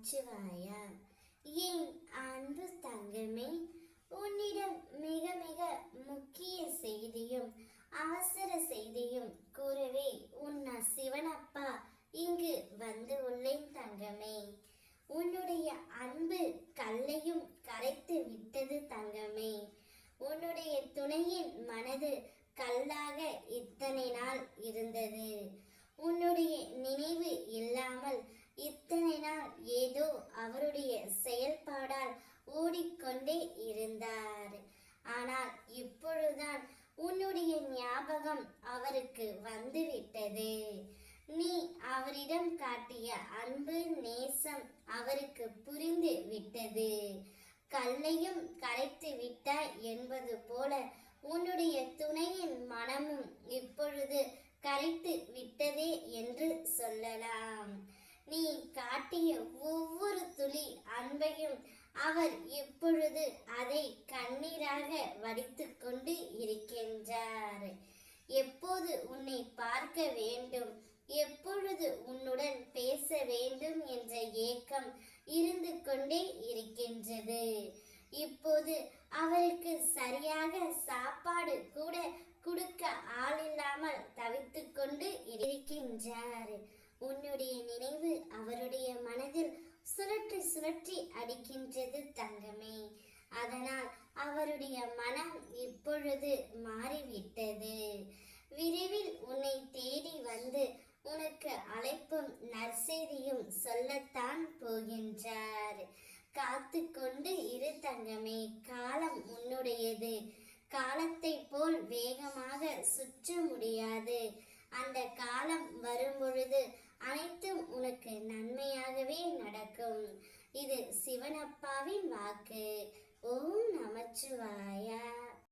நமச்சிவாயா என் அன்பு தங்கமே உன்னிடம் மிக மிக முக்கிய செய்தியும் அவசர செய்தியும் கூறவே உன்னா சிவனப்பா இங்கு வந்து உள்ளேன் தங்கமே. உன்னுடைய அன்பு கல்லையும் கரைத்து விட்டது தங்கமே. உன்னுடைய துணையின் மனது கல்லாக இத்தனை நாள் இருந்தது. உன்னுடைய நினைவு இல்லாமல் இத்தனை நாள் ஏதோ அவருடைய செயல்பாடால் ஓடிக்கொண்டே இருந்தார். ஆனால் இப்பொழுதுதான் உன்னுடைய ஞாபகம் அவருக்கு வந்துவிட்டது. நீ அவரிடம் காட்டிய அன்பு நேசம் அவருக்கு புரிந்து விட்டது. கல்லையும் கரைத்து விட்டாய் என்பது போல உன்னுடைய துணையின் மனமும் இப்பொழுது கரைத்து விட்டதே என்று சொல்லலாம். நீ காட்டிய ஊ துளி அன்பையும் அவர் இப்பொழுது அதை கண்ணீராக வடித்து கொண்டு இருக்கின்றார். எப்போது உன்னை பார்க்க வேண்டும்? எப்பொழுது உன்னுடன் பேச வேண்டும் என்ற ஏக்கம் இருந்து கொண்டே இருக்கின்றது. இப்போது அவருக்கு சரியாக சாப்பாடு கூட கொடுக்க ஆள் இல்லாமல் தவித்து கொண்டு இருக்கின்றார். உன்னுடைய நினைவு அவருடைய மனதில் அடிக்கின்றது தங்கமே. அதனால் அவருடைய மனம் இப்பொழுது மாறிவிட்டது. விரைவில் உன்னை தேடி வந்து உனக்கு அழைப்பும் நற்செய்தியும் சொல்லத்தான் போகின்றார். காத்து கொண்டு இரு தங்கமே காலம் உன்னுடையது. காலத்தை போல் வேகமாக சுற்ற முடியாது. அந்த காலம் வரும்பொழுது அனைத்தும் உனக்கு நன்மையாகவே நடக்கும். இது சிவனப்பாவின் வாக்கு. ஓம் நமச்சிவாயா.